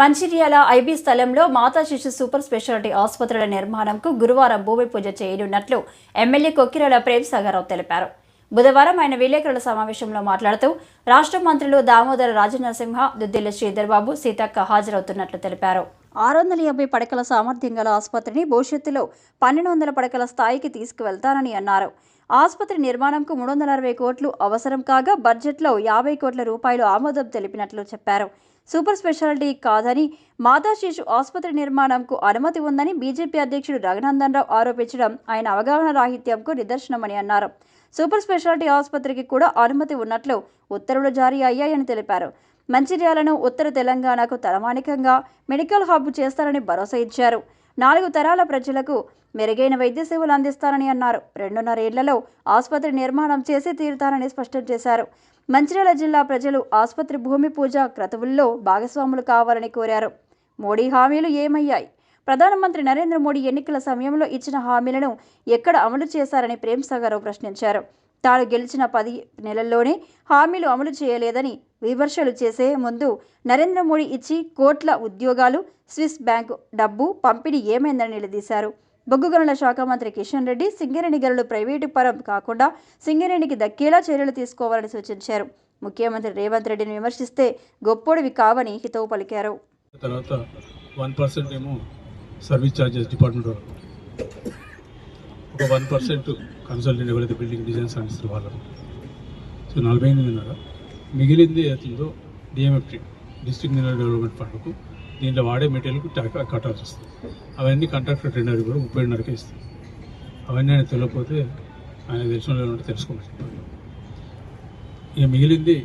Mancherial IB స్థలంలో మాతా శిశు super speciality ఆసుపత్రుల నిర్మాణంకు గురువారం భూమి పూజ చేయనున్నట్లు ఎమ్మెల్యే కొక్కిరాల ప్రేమ్ సాగరావు తెలిపారు. బుధవారం ఆయన విలేకరుల సమావేశంలో మాట్లాడుతూ రాష్ట్ర మంత్రులు దామోదర రాజనరసింహ దుద్దిల్ల శ్రీధర్ బాబు సీతక్క హాజరవుతున్నట్లు తెలిపారు. ఆరు వందల యాభై పడకల సామర్థ్యం గల ఆసుపత్రిని భవిష్యత్తులో పన్నెండు వందల పడకల స్థాయికి తీసుకువెళ్తానని అన్నారు. ఆసుపత్రి నిర్మాణంకు మూడు వందల అరవై కోట్లు అవసరం కాగా బడ్జెట్లో యాభై కోట్ల రూపాయలు ఆమోదం తెలిపినట్లు చెప్పారు. సూపర్ స్పెషాలిటీ కాదని మాతా శిశు ఆసుపత్రి నిర్మాణంకు అనుమతి ఉందని బీజేపీ అధ్యక్షుడు రఘునందన్ రావు ఆరోపించడం ఆయన అవగాహన రాహిత్యంకు నిదర్శనమని అన్నారు. సూపర్ స్పెషాలిటీ ఆసుపత్రికి కూడా అనుమతి ఉన్నట్లు ఉత్తర్వులు జారీ అయ్యాయని తెలిపారు. మంచిర్యాలను ఉత్తర తెలంగాణకు తలమానికంగా మెడికల్ హబ్ చేస్తారని భరోసా ఇచ్చారు. నాలుగు తరాల ప్రజలకు మెరుగైన వైద్య సేవలు అందిస్తారని అన్నారు. రెండున్నరేళ్ళలో ఆసుపత్రి నిర్మాణం చేసి తీరుతారని స్పష్టం చేశారు. మంచిర్యాల జిల్లా ప్రజలు ఆసుపత్రి భూమి పూజ క్రతువుల్లో భాగస్వాములు కావాలని కోరారు. మోడీ హామీలు ఏమయ్యాయి? ప్రధానమంత్రి నరేంద్ర మోడీ ఎన్నికల సమయంలో ఇచ్చిన హామీలను ఎక్కడ అమలు చేశారని ప్రేమ్ సాగర్ ప్రశ్నించారు. తాను గెలిచిన పది నెలల్లోనే హామీలు అమలు చేయలేదని విమర్శలు చేసే ముందు నరేంద్ర మోడీ ఇచ్చి కోట్ల ఉద్యోగాలు స్విస్ బ్యాంకు డబ్బు పంపిణీ ఏమైందని నిలదీశారు. బొగ్గు గనుల శాఖ మంత్రి కిషన్ రెడ్డి సింగరేణి గనులు ప్రైవేటు పరం కాకుండా సింగరేణికి దక్కేలా చర్యలు తీసుకోవాలని సూచించారు. ముఖ్యమంత్రి రేవంత్ రెడ్డిని విమర్శిస్తే గొప్పోడివి కావని హితవు పలికారు. తర్వాత వన్ పర్సెంట్ ఏమో service charges department one percent consultant ఎవరైతే బిల్డింగ్ డిజైన్స్ అందిస్తారు వాళ్ళకు సో నలభై ఎనిమిదిన్నర మిగిలింది అవుతుందో డిఎంఎఫ్టీ డిస్ట్రిక్ట్ మినరల్ డెవలప్మెంట్ ఫండ్కు దీంట్లో వాడే మెటీరియల్కు ట్యాక్ కట్టాల్సి వస్తుంది. అవన్నీ కాంట్రాక్టర్ టెండర్ కూడా ముప్పై ఏడున్నరకే అవన్నీ ఆయన తెలియకపోతే ఆయన తెలిసిన వాళ్ళు ఉంటే తెలుసుకోవచ్చు ఇక మిగిలింది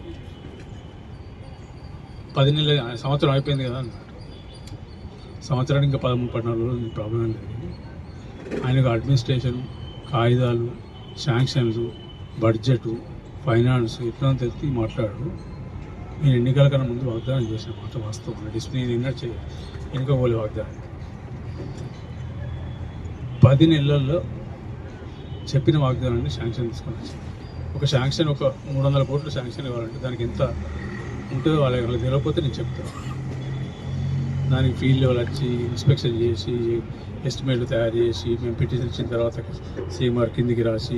పది నెలల సంవత్సరం అయిపోయింది కదా అన్నమాట సంవత్సరానికి ఇంకా పదమూడు పద్నాలుగు రోజులు ప్రాబ్లం జరిగింది లేదు. ఆయనకు అడ్మినిస్ట్రేషన్ కాగితాలు శాంక్షన్లు బడ్జెట్ ఫైనాన్స్ ఇట్లా తెలిసి మాట్లాడు నేను ఎన్నికల కన్నా ముందు వాగ్దానం చేసిన మాట వాస్తవం. డిస్ప్లే నిన్న చేయ వెనుక వాగ్దానం. పది నెలల్లో చెప్పిన వాగ్దానాన్ని శాంక్షన్ తీసుకొని ఒక శాంక్షన్ ఒక మూడు వందల కోట్లు శాంక్షన్ ఇవ్వాలంటే దానికి ఎంత ఉంటుందో వాళ్ళ వాళ్ళకి తెలియకపోతే నేను చెప్తాను. దానికి ఫీల్డ్ లెవెల్ వచ్చి ఇన్స్పెక్షన్ చేసి ఎస్టిమేట్లు తయారు చేసి మేము పిటిషన్ ఇచ్చిన తర్వాత సీఎంఆర్ కిందికి రాసి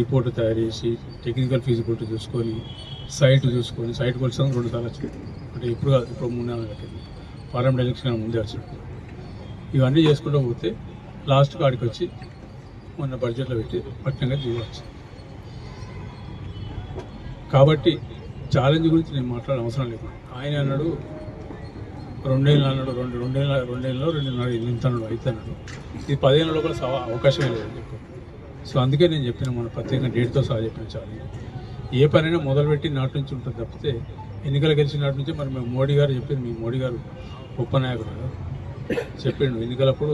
రిపోర్ట్ తయారు చేసి టెక్నికల్ ఫీజిబిలిటీ చూసుకొని సైట్ చూసుకొని సైట్ కొలిసాం రెండు సార్లు వచ్చింది. అంటే ఇప్పుడు కాదు ఇప్పుడు మూడు నెలలు కింద పార్లమెంట్ ఎలక్షన్ ముందే వచ్చింది. ఇవన్నీ చేసుకుంటూ పోతే లాస్ట్ కాడికి వచ్చి మొన్న బడ్జెట్లో పెట్టి పట్టణంగా చేయవచ్చు కాబట్టి ఛాలెంజ్ గురించి నేను మాట్లాడే అవసరం లేదు. ఆయన అన్నాడు రెండేళ్ళు అన్నాడు రెండు రెండేళ్ళ రెండేళ్ళలో రెండున్నర ఇంత అన్నాడు అయితే అన్నాడు ఇది పదిహేను లోపల సవా అవకాశమే లేదు చెప్పు సో అందుకే నేను చెప్పిన మన ప్రత్యేకంగా డేట్తో సహా చెప్పిన చాలు. ఏ పనైనా మొదలుపెట్టి నాటి నుంచి ఉంటుంది తప్పితే ఎన్నికలు గెలిచిన నాటి నుంచి మరి మేము మోడీ గారు చెప్పింది మీ మోడీ గారు గొప్ప నాయకుడు కదా. చెప్పిండు ఎన్నికలప్పుడు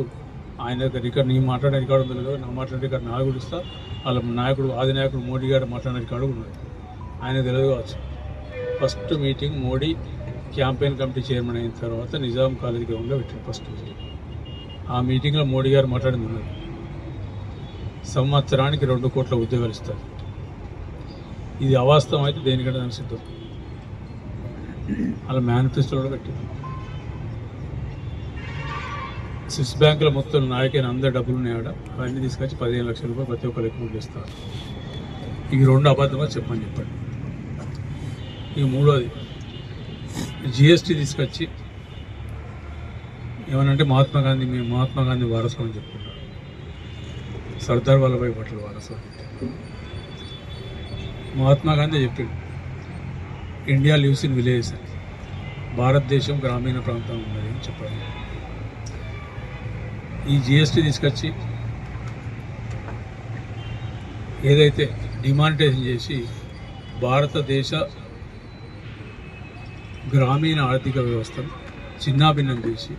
ఆయన దగ్గర రికార్డు నీ మాట్లాడే రికార్డు ఉంది కదా నా మాట్లాడే రికార్డు నాకు కూడా ఇస్తా. వాళ్ళ నాయకుడు ఆది నాయకుడు మోడీ గారు మాట్లాడే రికార్డు కూడా ఉన్నది. ఆయన తెలియదు కావచ్చు. First meeting Modi campaign committee chairman అయిన తర్వాత నిజాం కాలేజ్ గ్రౌండ్లో పెట్టిన ఫస్ట్ ఆ మీటింగ్లో మోడీ గారు మాట్లాడింది ఉన్నది. సంవత్సరానికి రెండు కోట్ల ఉద్యోగాలు ఇస్తారు. ఇది అవాస్తవం అయితే దేనికంటే దానికి సిద్ధం. అలా మేనిఫెస్టో కూడా పెట్టింది. స్విస్ బ్యాంకుల మొత్తం నాయకైన అందరు డబ్బులు ఉన్నాయాడ అవన్నీ తీసుకొచ్చి పదిహేను లక్షల రూపాయలు ప్రతి ఒక్కరు ఎక్కువ ఇస్తారు. ఇవి రెండు అబద్ధమా చెప్పని చెప్పండి. ఇక మూడోది జిఎస్టీ తీసుకొచ్చి ఏమనంటే మహాత్మా గాంధీ మేము మహాత్మా గాంధీ వారసు అని చెప్పుకుంటాం సర్దార్ వల్లభాయ్ పటేల్ వారసు మహాత్మా గాంధీ చెప్పిండు ఇండియా లివ్స్ ఇన్ విలేజెస్ అని భారతదేశం గ్రామీణ ప్రాంతం ఉన్నది అని చెప్పాడు. ఈ జిఎస్టీ తీసుకొచ్చి ఏదైతే డిమానిటైజేషన్ చేసి భారతదేశ గ్రామీణ ఆర్థిక వ్యవస్థను చిన్నాభిన్నం చేసి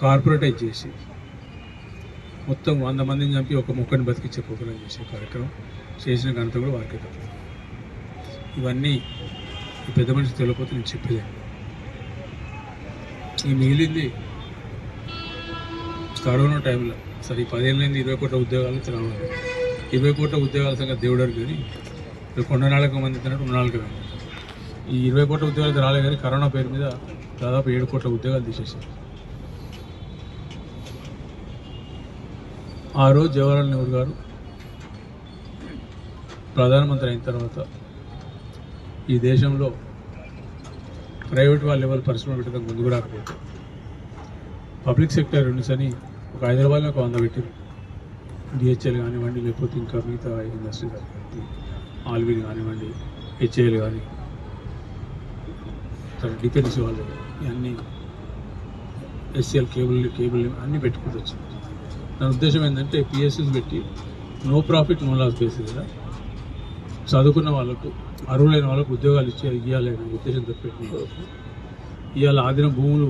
కార్పొరేటైజ్ చేసి మొత్తం వంద మందిని చంపి ఒక మొక్కని బతికించే ప్రోగ్రాం చేసే కార్యక్రమం చేసిన ఘనత కూడా వారికి ఇవన్నీ పెద్ద మనిషి తెలియకపోతే నేను చెప్పేదే ఈ మిగిలింది కరోనా టైంలో సరే ఈ నుండి ఇరవై కోట్ల ఉద్యోగాలు రావాలి. ఇరవై కోట్ల ఉద్యోగాల సంగతి దేవుడారు కానీ కొండ నాలుగు మంది తినట్టు నాలుగు ఈ ఇరవై కోట్ల ఉద్యోగాలు అయితే రాలే కానీ కరోనా పేరు మీద దాదాపు ఏడు కోట్ల ఉద్యోగాలు తీసేసారు ఆ రోజు జవహర్లాల్ నెహ్రూ గారు ప్రధానమంత్రి అయిన తర్వాత ఈ దేశంలో ప్రైవేట్ వాళ్ళు ఎవరు పరిశ్రమ పెట్టడం ముందుకు రాకపోతే పబ్లిక్ సెక్టర్ యూనిట్స్ అని ఒక హైదరాబాద్లో ఒక వంద పెట్టారు. డిహెచ్ఎల్ కానివ్వండి లేకపోతే ఇంకా మిగతా ఇండస్ట్రీ కానివ్వండి ఆల్వీలు కానివ్వండి హెచ్ఏఎల్ కానీ తర్వాత డిఫెన్స్ వాళ్ళు ఇవన్నీ ఎస్సీఎల్ కేబుల్ కేబుల్ అన్నీ పెట్టుకుంటూ వచ్చింది. దాని ఉద్దేశం ఏంటంటే పిఎస్సీస్ పెట్టి no profit no loss base చదువుకున్న వాళ్ళకు అర్హులైన వాళ్ళకు ఉద్యోగాలు ఇచ్చి ఇవ్వాలనే ఉద్దేశంతో పెట్టిన ఇవాళ ఆదిన భూములు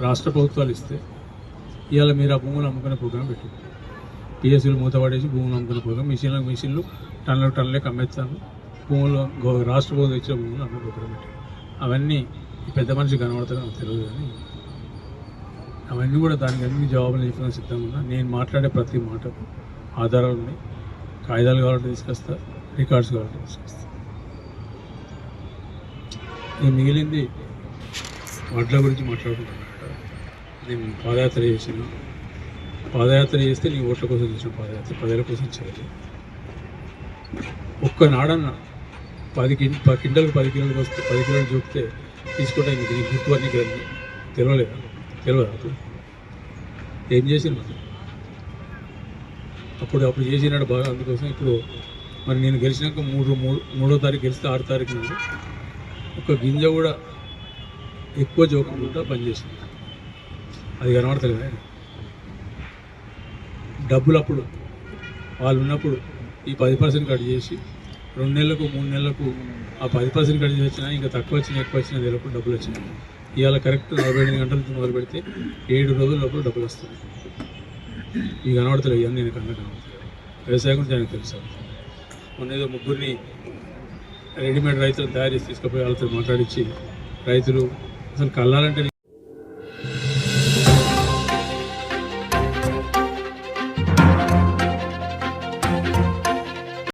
రాష్ట్ర ప్రభుత్వాలు ఇస్తే ఇవాళ మీరు ఆ భూములు అమ్ముకునే ప్రోగ్రాం పెట్టింది పిఎస్సీలు మూతపడేసి భూములు అమ్ముకునే ప్రోగ్రాం మిషన్లకు మిషన్లు టన్నులకు టన్నులకు అమ్మేస్తాను భూములు గో- రాష్ట్ర ప్రభుత్వం ఇచ్చిన భూములు అమ్మే ప్రోగ్రాం పెట్టింది అవన్నీ పెద్ద మనిషి కనబడతాయో నాకు తెలియదు కానీ అవన్నీ కూడా దానికి అన్ని జవాబులు చెప్పిన సిద్ధంగా ఉన్నా. నేను మాట్లాడే ప్రతి మాటకు ఆధారాలు ఉన్నాయి. కాగితాలు కావాలంటే తీసుకొస్తా రికార్డ్స్ కావాలంటే తీసుకొస్తా. నేను మిగిలింది వడ్ల గురించి మాట్లాడుకుంటున్నాను. నేను పాదయాత్ర చేసిన పాదయాత్ర చేస్తే నీ ఓట్ల కోసం చేసిన పాదయాత్ర ప్రజల కోసం చేయాలి ఒక్క నాడన్న పది కిం పది కింటలకు పది కిలోలకు వస్తే పది కిలోలు చూపితే తీసుకుంటే నీకు నీ గుర్తు అన్ని తెలియలేదా తెలియదా ఏం చేసింది అప్పుడు అప్పుడు చేసినాడు బాగా అందుకోసం ఇప్పుడు మరి నేను గెలిచినాక మూడు మూడు మూడో తారీఖు గెలిస్తే ఆరు తారీఖు నుండి ఒక గింజ కూడా ఎక్కువ చూపకుండా పనిచేసింది. అది కనబడతలేదు డబ్బులు అప్పుడు వాళ్ళు ఉన్నప్పుడు ఈ పది పర్సెంట్ కట్ చేసి రెండు నెలలకు మూడు నెలలకు ఆ పది పర్సెంట్ కట్ చేసి వచ్చినా ఇంకా తక్కువ వచ్చినా ఎక్కువ వచ్చినా తెలియకుండా డబ్బులు వచ్చినాయి. ఇవాళ కరెక్ట్ నలభై ఎనిమిది గంటలతో మొదలు పెడితే ఏడు రోజుల లోపల డబ్బులు వస్తుంది ఇవి కనబడతలేవు ఇవన్నీ నేను కన్నా కనబడతలేదు వ్యవసాయం గురించి ఆయనకు తెలుసు? మొన్న ఏదో ముగ్గురిని రెడీమేడ్ రైతులను తయారు చేసి తీసుకుపోయి వాళ్ళతో మాట్లాడించి రైతులు అసలు కళ్ళాలంటే